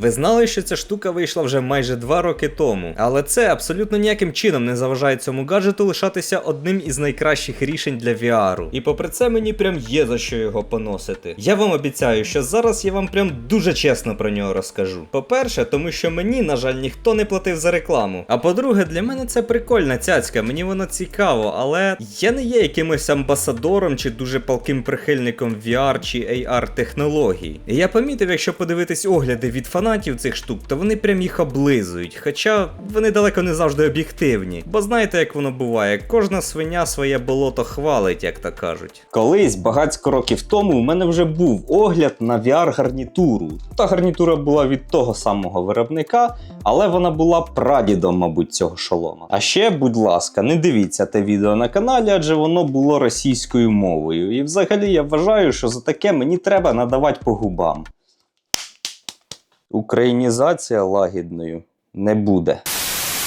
Ви знали, що ця штука вийшла вже майже два роки тому, але це абсолютно ніяким чином не заважає цьому гаджету лишатися одним із найкращих рішень для VR. І попри це мені прям є за що його поносити. Я вам обіцяю, що зараз я вам прям дуже чесно про нього розкажу. По-перше, тому що мені, на жаль, ніхто не платив за рекламу. А по-друге, для мене це прикольна цяцька, мені воно цікаво, але я не є якимось амбасадором чи дуже палким прихильником VR чи AR технологій. І я помітив, якщо подивитись огляди від фанатів цих штук, то вони прям їх облизують. Хоча вони далеко не завжди об'єктивні. Бо знаєте, як воно буває, кожна свиня своє болото хвалить, як то кажуть. Колись, багатько років тому, у мене вже був огляд на VR-гарнітуру. Та гарнітура була від того самого виробника, але вона була прадідом, мабуть, цього шолома. А ще, будь ласка, не дивіться те відео на каналі, адже воно було російською мовою. І взагалі я вважаю, що за таке мені треба надавати по губам. Українізація лагідною не буде.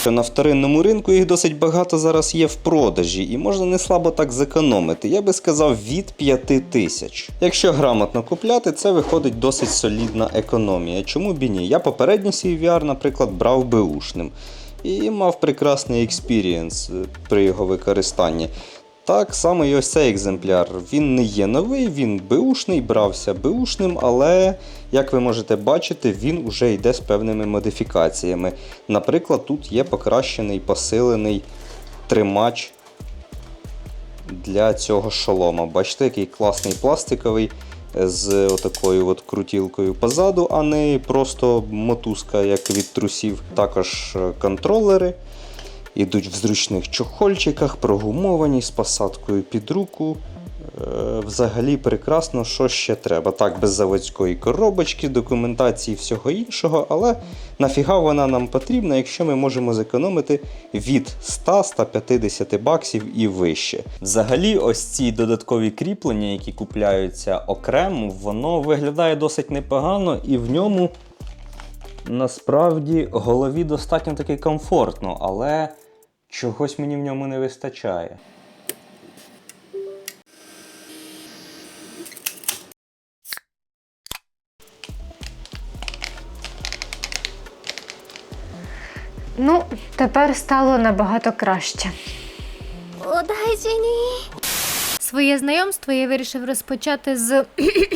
На вторинному ринку їх досить багато зараз є в продажі, і можна не слабо так зекономити. Я би сказав від 5 тисяч. Якщо грамотно купляти, це виходить досить солідна економія. Чому б і ні? Я попередній свій VR, наприклад, брав беушним і мав прекрасний експірієнс е, при його використанні. Так само і ось цей екземпляр. Він не є новий, він беушний, брався беушним, але, як ви можете бачити, він уже йде з певними модифікаціями. Наприклад, тут є покращений посилений тримач для цього шолома. Бачите, який класний пластиковий з отакою от крутілкою позаду, а не просто мотузка, як від трусів. Також е, контролери. Ідуть в зручних чохольчиках, прогумовані з посадкою під руку. Е, Взагалі прекрасно, що ще треба. Так, без заводської коробочки, документації всього іншого, але нафіга вона нам потрібна, якщо ми можемо зекономити від 100-150 баксів і вище. Взагалі, ось ці додаткові кріплення, які купляються окремо, воно виглядає досить непогано і в ньому насправді голові достатньо таки комфортно, але чогось мені в ньому не вистачає. Ну, тепер стало набагато краще. お大事に Своє знайомство я вирішив розпочати з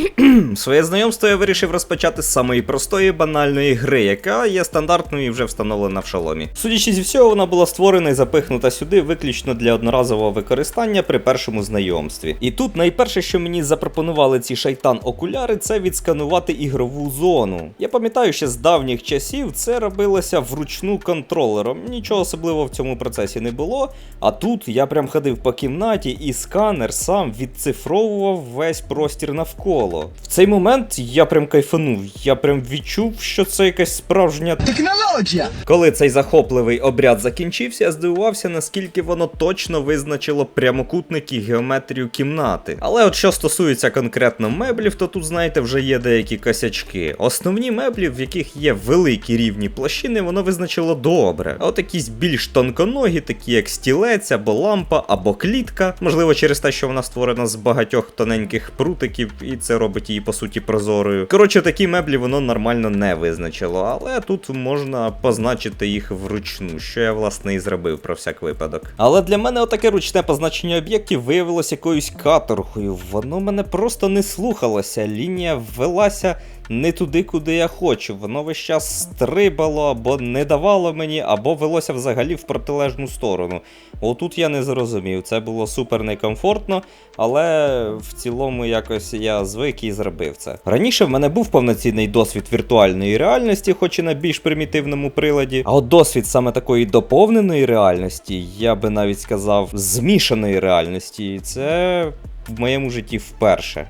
Своє знайомство я вирішив розпочати з самої простої банальної гри, яка є стандартною і вже встановлена в шаломі. Судячи зі всього, вона була створена і запихнута сюди виключно для одноразового використання при першому знайомстві. І тут найперше, що мені запропонували ці шайтан окуляри, це відсканувати ігрову зону. Я пам'ятаю, що з давніх часів це робилося вручну контролером. Нічого особливого в цьому процесі не було. А тут я прям ходив по кімнаті, і сканер сам відцифровував весь простір навколо. В цей момент я прям кайфанув. Я прям відчув, що це якась справжня Технологія! коли цей захопливий обряд закінчився, я здивувався, наскільки воно точно визначило прямокутник і геометрію кімнати. Але от що стосується конкретно меблів, то тут, знаєте, вже є деякі косячки. Основні меблі, в яких є великі рівні площини, воно визначило добре. А от якісь більш тонконогі, такі як стілець або лампа, або клітка, можливо, через те, що вона створена з багатьох тоненьких прутиків, і це робить її по суті прозорою. Коротше, такі меблі воно нормально не визначило, але тут можна позначити їх вручну, що я власне і зробив про всяк випадок. Але для мене отаке ручне позначення об'єктів виявилось якоюсь каторгою. Воно мене просто не слухалося. Лінія ввелася не туди, куди я хочу. Воно весь час стрибало або не давало мені, або велося взагалі в протилежну сторону. Отут я не зрозумів. Це було супер некомфортно, але в цілому якось я звик і зробив це. Раніше в мене був повноцінний досвід віртуальної реальності, хоч і на більш примітивному приладі. А от досвід саме такої доповненої реальності, я би навіть сказав, змішаної реальності, це в моєму житті вперше.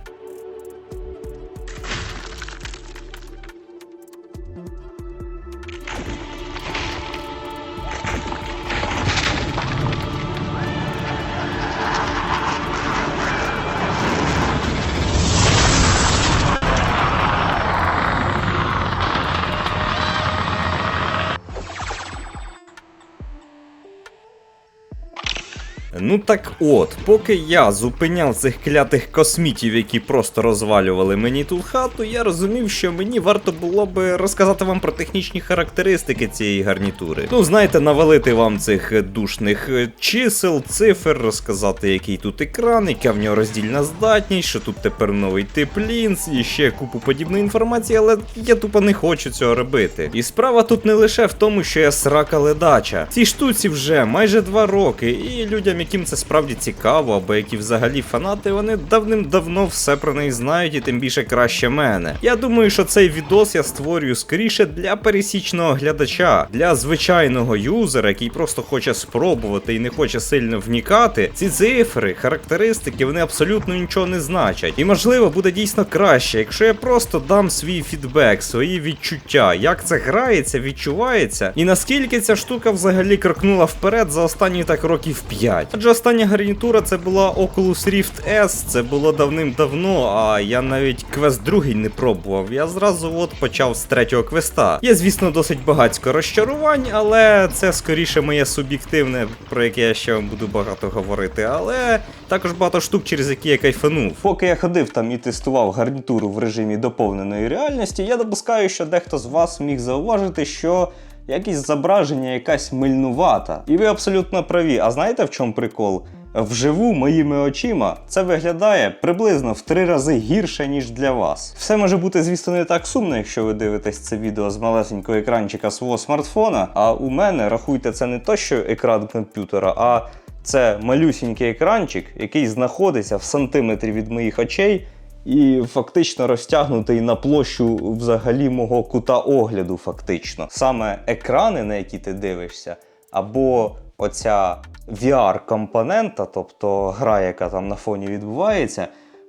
От, поки я зупиняв цих клятих космітів, які просто розвалювали мені тут хату, я розумів, що мені варто було би розказати вам про технічні характеристики цієї гарнітури. Ну, знаєте, навалити вам цих душних е, чисел, цифр, розказати, який тут екран, яка в нього роздільна здатність, що тут тепер новий тип лінз і ще купу подібної інформації, але я тупо не хочу цього робити. І справа тут не лише в тому, що я срака ледача. Цій штуці вже майже два роки, і людям, яким це справді цікаво, або які взагалі фанати, вони давним-давно все про неї знають і тим більше краще мене. Я думаю, що цей відос я створюю скоріше для пересічного глядача, для звичайного юзера, який просто хоче спробувати і не хоче сильно вникати. Ці цифри, характеристики, вони абсолютно нічого не значать. І можливо буде дійсно краще, якщо я просто дам свій фідбек, свої відчуття, як це грається, відчувається, і наскільки ця штука взагалі крокнула вперед за останні так років 5. Адже остання гарнітура це була Oculus Rift S, це було давним-давно, а я навіть квест другий не пробував. Я зразу от почав з третього квеста. Є, звісно, досить багатько розчарувань, але це скоріше моє суб'єктивне, про яке я ще вам буду багато говорити. Але також багато штук, через які я кайфанув. Поки я ходив там і тестував гарнітуру в режимі доповненої реальності, я допускаю, що дехто з вас міг зауважити, що якість зображення якась мильнувата. І ви абсолютно праві. А знаєте в чому прикол? Вживу моїми очима це виглядає приблизно в три рази гірше, ніж для вас. Все може бути, звісно, не так сумно, якщо ви дивитесь це відео з малесенького екранчика свого смартфона. А у мене, рахуйте, це не то, що екран комп'ютера, а це малюсінький екранчик, який знаходиться в сантиметрі від моїх очей. І фактично розтягнутий на площу взагалі мого кута огляду, фактично. Саме екрани, на які ти дивишся, або оця VR-компонента, тобто гра, яка там на фоні відбувається,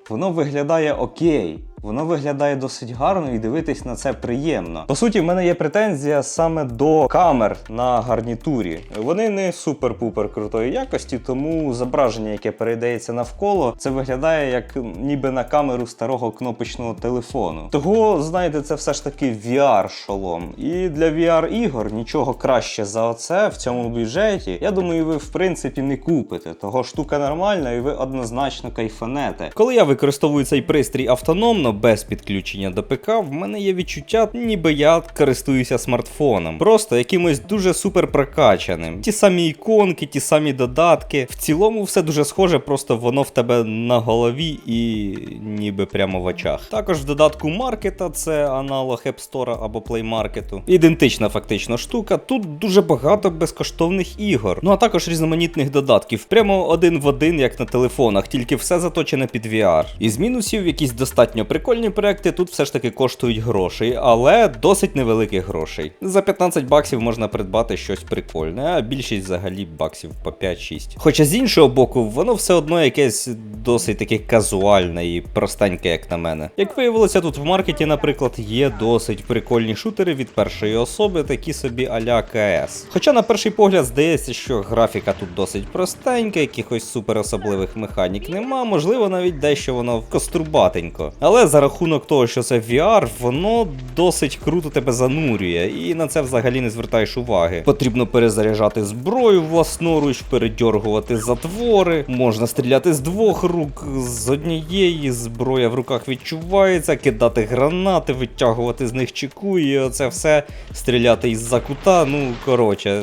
воно виглядає окей. Воно виглядає досить гарно і дивитись на це приємно. По суті, в мене є претензія саме до камер на гарнітурі. Вони не супер-пупер крутої якості, тому зображення, яке передається навколо, це виглядає як ніби на камеру старого кнопочного телефону. Того, знаєте, це все ж таки VR-шолом. І для VR-ігор нічого краще за оце в цьому бюджеті. Я думаю, ви в принципі не купите. Того штука нормальна, і ви однозначно кайфанете. Коли я використовую цей пристрій автономно, без підключення до ПК, в мене є відчуття, ніби я користуюся смартфоном. Просто якимось дуже супер прокачаним. Ті самі іконки, ті самі додатки. В цілому все дуже схоже, просто воно в тебе на голові і ніби прямо в очах. Також в додатку маркета, це аналог App Store або Play Market. Ідентична фактично штука. Тут дуже багато безкоштовних ігор. Ну а також різноманітних додатків. Прямо один в один, як на телефонах, тільки все заточене під VR. Із мінусів якісь достатньо прикольні проекти тут все ж таки коштують грошей, але досить невеликих грошей. За 15 баксів можна придбати щось прикольне, а більшість взагалі баксів по 5-6. Хоча з іншого боку, воно все одно якесь досить таке казуальне і простеньке, як на мене. Як виявилося, тут в маркеті, наприклад, є досить прикольні шутери від першої особи, такі собі аля КС. Хоча на перший погляд здається, що графіка тут досить простенька, якихось супер особливих механік нема, можливо, навіть дещо воно кострубатенько. Але за рахунок того, що це VR, воно досить круто тебе занурює, і на це взагалі не звертаєш уваги. Потрібно перезаряджати зброю власноруч, передьоргувати затвори, можна стріляти з двох рук, з однієї зброя в руках відчувається, кидати гранати, витягувати з них чеку, і оце все стріляти із-за кута. Ну коротше,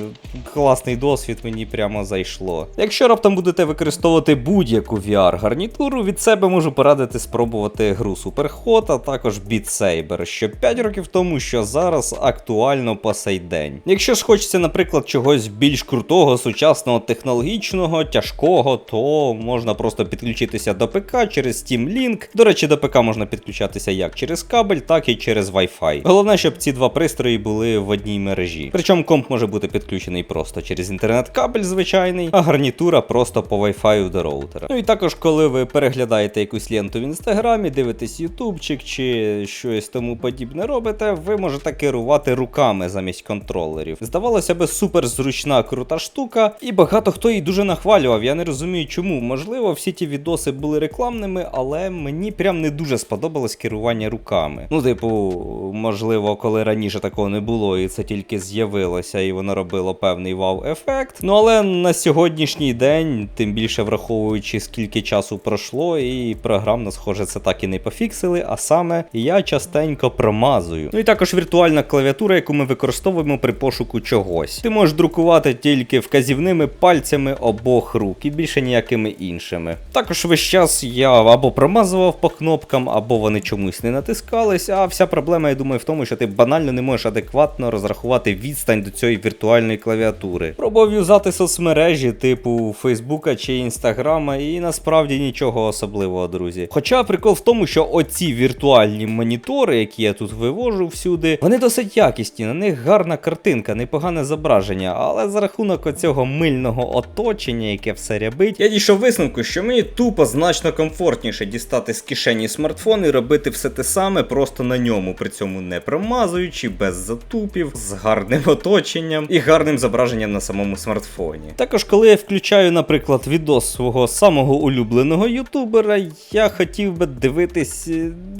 класний досвід мені прямо зайшло. Якщо раптом будете використовувати будь-яку VR-гарнітуру, від себе можу порадити спробувати гру Superhot, а також Beat Saber, що 5 років тому, що зараз актуально по сей день. Якщо ж хочеться, наприклад, чогось більш крутого, сучасного, технологічного, тяжкого, то можна просто підключитися до ПК через Steam Link. До речі, до ПК можна підключатися як через кабель, так і через Wi-Fi. Головне, щоб ці два пристрої були в одній мережі. Причому комп може бути підключений просто через інтернет-кабель звичайний, а гарнітура просто по Wi-Fi до роутера. Ну і також, коли ви переглядаєте якусь ленту в інстаграмі, дивитесь ютубчик чи щось тому подібне робите, ви можете керувати руками замість контролерів. Здавалося би, супер зручна, крута штука, і багато хто її дуже нахвалював. Я не розумію, чому. Можливо, всі ті відоси були рекламними, але мені прям не дуже сподобалось керування руками. Ну, типу, можливо, коли раніше такого не було, і це тільки з'явилося, і воно робило певний вау-ефект. Ну але на сьогоднішній день, тим більше враховуючи, скільки часу пройшло, і програмно, схоже, це так і не пофіксили. А саме я частенько промазую. Ну і також віртуальна клавіатура, яку ми використовуємо при пошуку чогось. Ти можеш друкувати тільки вказівними пальцями обох рук і більше ніякими іншими. Також весь час я або промазував по кнопкам, або вони чомусь не натискались. А вся проблема, я думаю, в тому, що ти банально не можеш адекватно розрахувати відстань до цієї віртуальної клавіатури. Пробував юзати соцмережі, типу Фейсбука чи Інстаграма, і насправді нічого особливого, друзі. Хоча прикол в тому, що оці віртуальні монітори, які я тут вивожу всюди, вони досить якісні, на них гарна картинка, непогане зображення, але за рахунок оцього мильного оточення, яке все рябить, я дійшов висновку, що мені тупо значно комфортніше дістати з кишені смартфон і робити все те саме просто на ньому, при цьому не промазуючи, без затупів, з гарним оточенням і гарним зображенням на самому смартфоні. Також, коли я включаю, наприклад, відос свого самого улюбленого ютубера, я хотів би дивитись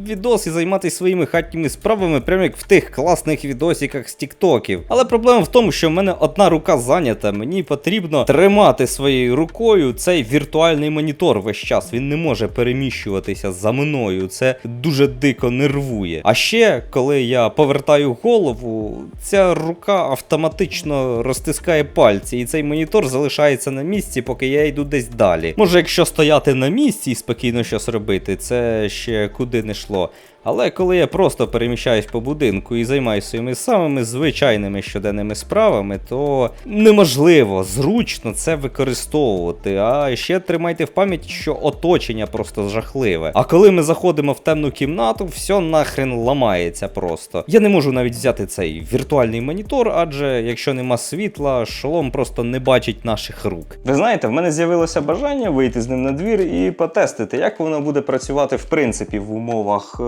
відос і займатися своїми хатніми справами, прямо як в тих класних відосиках з тіктоків. Але проблема в тому, що в мене одна рука зайнята, мені потрібно тримати своєю рукою цей віртуальний монітор весь час. Він не може переміщуватися за мною. Це дуже дико нервує. А ще, коли я повертаю голову, ця рука автоматично розтискає пальці, і цей монітор залишається на місці, поки я йду десь далі. Може, якщо стояти на місці і спокійно щось робити, це ще куди не йшло. Але коли я просто переміщаюсь по будинку і займаюся своїми самими звичайними щоденними справами, то неможливо зручно це використовувати. А ще тримайте в пам'яті, що оточення просто жахливе. А коли ми заходимо в темну кімнату, все нахрен ламається просто. Я не можу навіть взяти цей віртуальний монітор, адже якщо нема світла, шолом просто не бачить наших рук. Ви знаєте, в мене з'явилося бажання вийти з ним на двір і потестити, як воно буде працювати в принципі в умовах.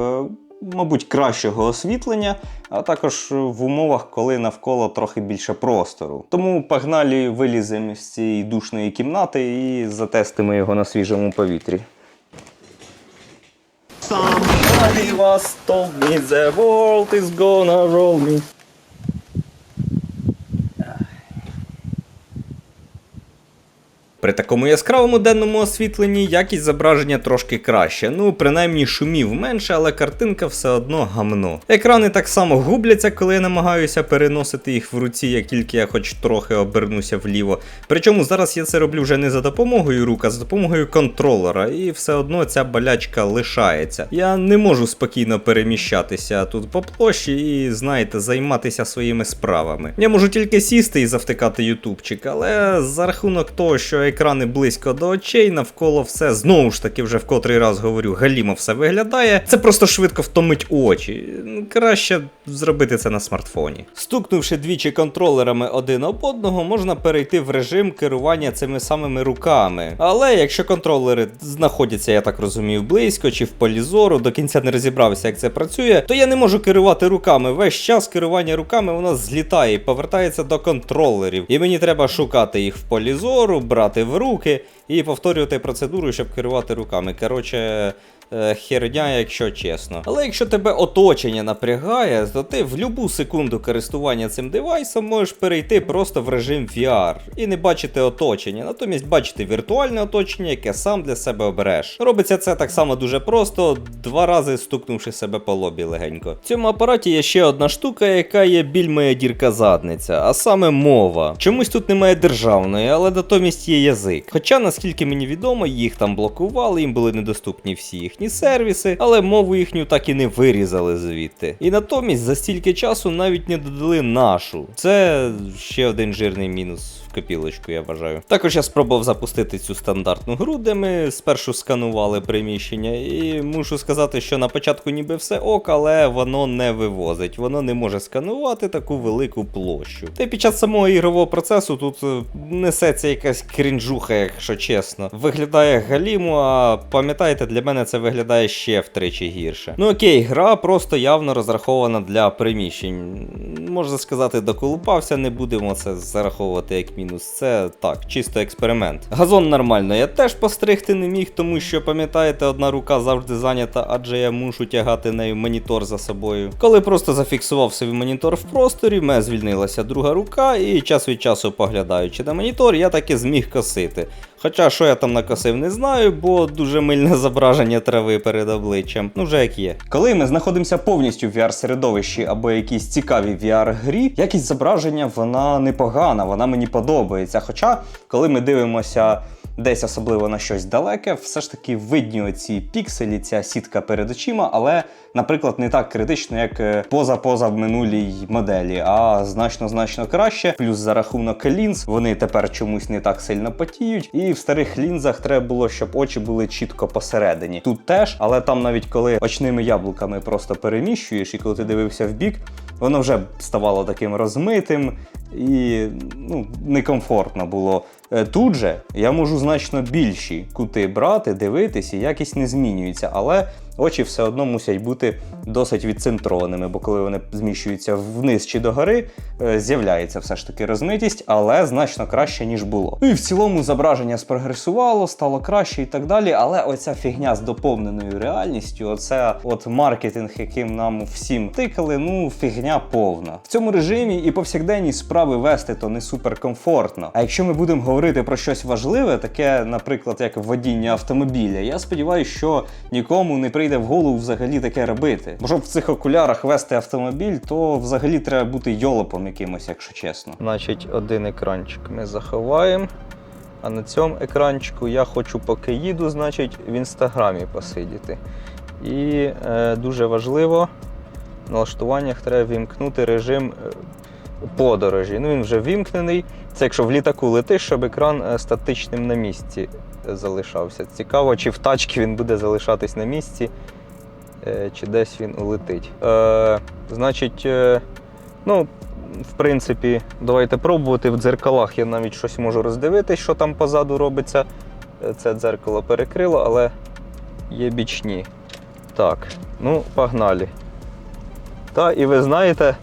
Мабуть, кращого освітлення, а також в умовах, коли навколо трохи більше простору. Тому погнали виліземо з цієї душної кімнати і затестимо його на свіжому повітрі. Somebody was told me the world is gonna roll me. При такому яскравому денному освітленні якість зображення трошки краще. Ну, принаймні шумів менше, але картинка все одно гамно. Екрани так само губляться, коли я намагаюся переносити їх в руці, як тільки я хоч трохи обернуся вліво. Причому зараз я це роблю вже не за допомогою рук, а за допомогою контролера, і все одно ця болячка лишається. Я не можу спокійно переміщатися тут по площі і, знаєте, займатися своїми справами. Я можу тільки сісти і завтикати ютубчик, але за рахунок того, що екрани близько до очей, навколо все знову ж таки вже в котрий раз говорю, галімо все виглядає. Це просто швидко втомить очі. Краще зробити це на смартфоні. Стукнувши двічі контролерами один об одного, можна перейти в режим керування цими самими руками. Але якщо контролери знаходяться, я так розумію, близько чи в полі зору, до кінця не розібрався, як це працює, то я не можу керувати руками. Весь час керування руками воно злітає і повертається до контролерів. І мені треба шукати їх в полі зору, брати в руки і повторювати процедуру, щоб керувати руками. Коротше. Е, Херня, якщо чесно. Але якщо тебе оточення напрягає, то ти в будь-яку секунду користування цим девайсом можеш перейти просто в режим VR і не бачити оточення, натомість бачити віртуальне оточення, яке сам для себе обереш. Робиться це так само дуже просто, два рази стукнувши себе по лобі легенько. В цьому апараті є ще одна штука, яка є біль моя дірка задниця, а саме мова. Чомусь тут немає державної, але натомість є язик. Хоча, наскільки мені відомо, їх там блокували, їм були недоступні всі їхні сервіси, але мову їхню так і не вирізали звідти. І натомість за стільки часу навіть не додали нашу. Це ще один жирний мінус копілочку, я вважаю. Також я спробував запустити цю стандартну гру, де ми спершу сканували приміщення, і мушу сказати, що на початку ніби все ок, але воно не вивозить. Воно не може сканувати таку велику площу. Та й під час самого ігрового процесу тут е, несеться якась крінжуха, якщо чесно. Виглядає галімо, а пам'ятаєте, для мене це виглядає ще втричі гірше. Ну окей, гра просто явно розрахована для приміщень. Можна сказати, доколупався, не будемо це зараховувати як мінус. Це так, чисто експеримент. Газон нормально, я теж постригти не міг, тому що пам'ятаєте, одна рука завжди зайнята, адже я мушу тягати нею монітор за собою. Коли просто зафіксував собі монітор в просторі, в мене звільнилася друга рука, і час від часу поглядаючи на монітор, я таки зміг косити. Хоча що я там накосив, не знаю, бо дуже мильне зображення трави перед обличчям. Ну вже як є. Коли ми знаходимося повністю в VR-середовищі або якійсь цікавій VR-грі, якість зображення вона непогана, вона мені подобається. Хоча, коли ми дивимося десь особливо на щось далеке, все ж таки видні оці пікселі, ця сітка перед очима, але, наприклад, не так критично, як е, поза-поза в минулій моделі, а значно-значно краще. Плюс за рахунок лінз вони тепер чомусь не так сильно потіють. І в старих лінзах треба було, щоб очі були чітко посередині. Тут теж, але там навіть коли очними яблуками просто переміщуєш, і коли ти дивився в бік, воно вже ставало таким розмитим і ну, некомфортно було. Е, Тут же я можу значно більші кути брати, дивитись, і якість не змінюється, але очі все одно мусять бути досить відцентрованими, бо коли вони зміщуються вниз чи догори, е, з'являється все ж таки розмитість, але значно краще, ніж було. Ну і в цілому зображення спрогресувало, стало краще і так далі. Але оця фігня з доповненою реальністю, оце от маркетинг, яким нам всім тикали, ну фігня повна. В цьому режимі і повсякденні справи вести то не суперкомфортно. А якщо ми будемо говорити про щось важливе, таке, наприклад, як водіння автомобіля, я сподіваюся, що нікому не прийде в голову взагалі таке робити. Бо щоб в цих окулярах вести автомобіль, то взагалі треба бути йолопом якимось, якщо чесно. Значить, один екранчик ми заховаємо. А на цьому екранчику я хочу, поки їду, значить, в інстаграмі посидіти. І е, дуже важливо, в налаштуваннях треба вімкнути режим е, подорожі. Ну, він вже вімкнений. Це якщо в літаку летиш, щоб екран е, статичним на місці залишався. Цікаво, чи в тачці він буде залишатись на місці, е, чи десь він улетить. Е, значить, е, ну, в принципі, давайте пробувати. В дзеркалах я навіть щось можу роздивитись, що там позаду робиться. Е, Це дзеркало перекрило, але є бічні. Так, ну, погнали. Та, і ви знаєте,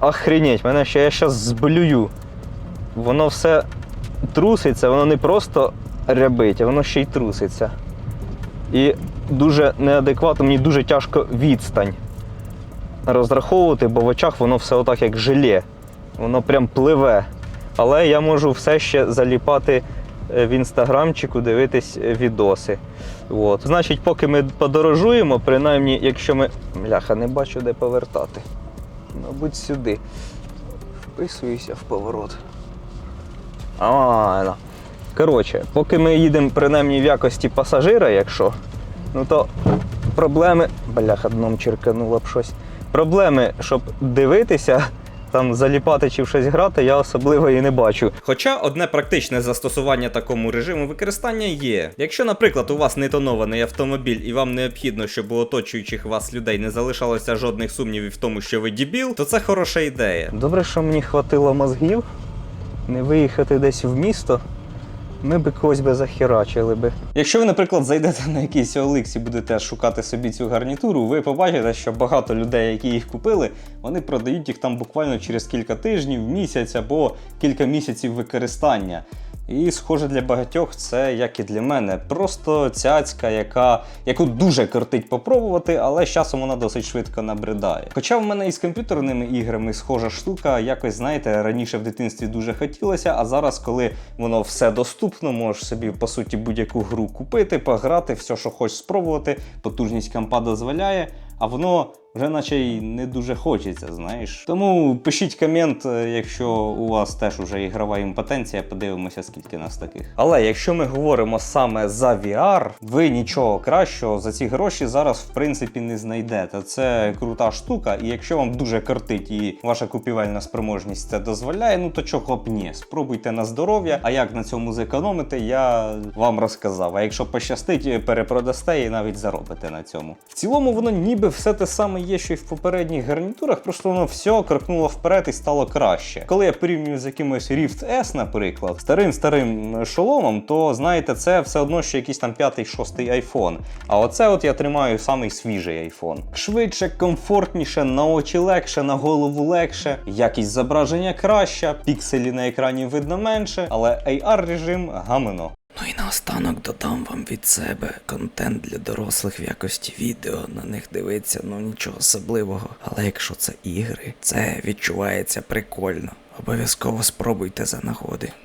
охренеть, мене ще я зараз зблюю. Воно все труситься, воно не просто рябить, воно ще й труситься. І дуже неадекватно, мені дуже тяжко відстань розраховувати, бо в очах воно все отак як желе. Воно прям пливе. Але я можу все ще заліпати е, в інстаграмчику, дивитись е, відоси. От. Значить, поки ми подорожуємо, принаймні, якщо ми. Бляха, не бачу, де повертати. Мабуть, сюди. Вписуюся в поворот. А, ну. Коротше, поки ми їдемо принаймні в якості пасажира, якщо, ну то проблеми. Бляха, дном черкануло б щось. Проблеми, щоб дивитися, там заліпати чи в щось грати, я особливо і не бачу. Хоча одне практичне застосування такому режиму використання є. Якщо, наприклад, у вас не тонований автомобіль і вам необхідно, щоб у оточуючих вас людей не залишалося жодних сумнівів в тому, що ви дібіл, то це хороша ідея. Добре, що мені хватило мозгів не виїхати десь в місто. Ми би когось би захерачили би. Якщо ви, наприклад, зайдете на якийсь OLX і будете шукати собі цю гарнітуру, ви побачите, що багато людей, які їх купили, вони продають їх там буквально через кілька тижнів, місяць або кілька місяців використання. І, схоже, для багатьох це, як і для мене, просто цяцька, яка, яку дуже кортить попробувати, але з часом вона досить швидко набридає. Хоча в мене із комп'ютерними іграми схожа штука, якось, знаєте, раніше в дитинстві дуже хотілося, а зараз, коли воно все доступно, можеш собі, по суті, будь-яку гру купити, пограти, все, що хочеш спробувати, потужність компа дозволяє, а воно вже наче й не дуже хочеться, знаєш. Тому пишіть комент, е, якщо у вас теж уже ігрова імпотенція, подивимося, скільки нас таких. Але якщо ми говоримо саме за VR, ви нічого кращого за ці гроші зараз в принципі не знайдете. Це крута штука, і якщо вам дуже кортить і ваша купівельна спроможність це дозволяє, ну то чого б ні. Спробуйте на здоров'я. А як на цьому зекономити, я вам розказав. А якщо пощастить, перепродасте і навіть заробите на цьому. В цілому воно ніби все те саме є, що й в попередніх гарнітурах, просто воно все крокнуло вперед і стало краще. Коли я порівнюю з якимось Rift S, наприклад, старим старим шоломом, то знаєте, це все одно що якийсь там п'ятий, шостий айфон. А оце от я тримаю самий свіжий айфон. Швидше, комфортніше, на очі легше, на голову легше, якість зображення краща, пікселі на екрані видно менше, але AR режим гамино. Ну і наостанок додам вам від себе контент для дорослих в якості відео. На них дивиться, ну нічого особливого. Але якщо це ігри, це відчувається прикольно. Обов'язково спробуйте за нагоди.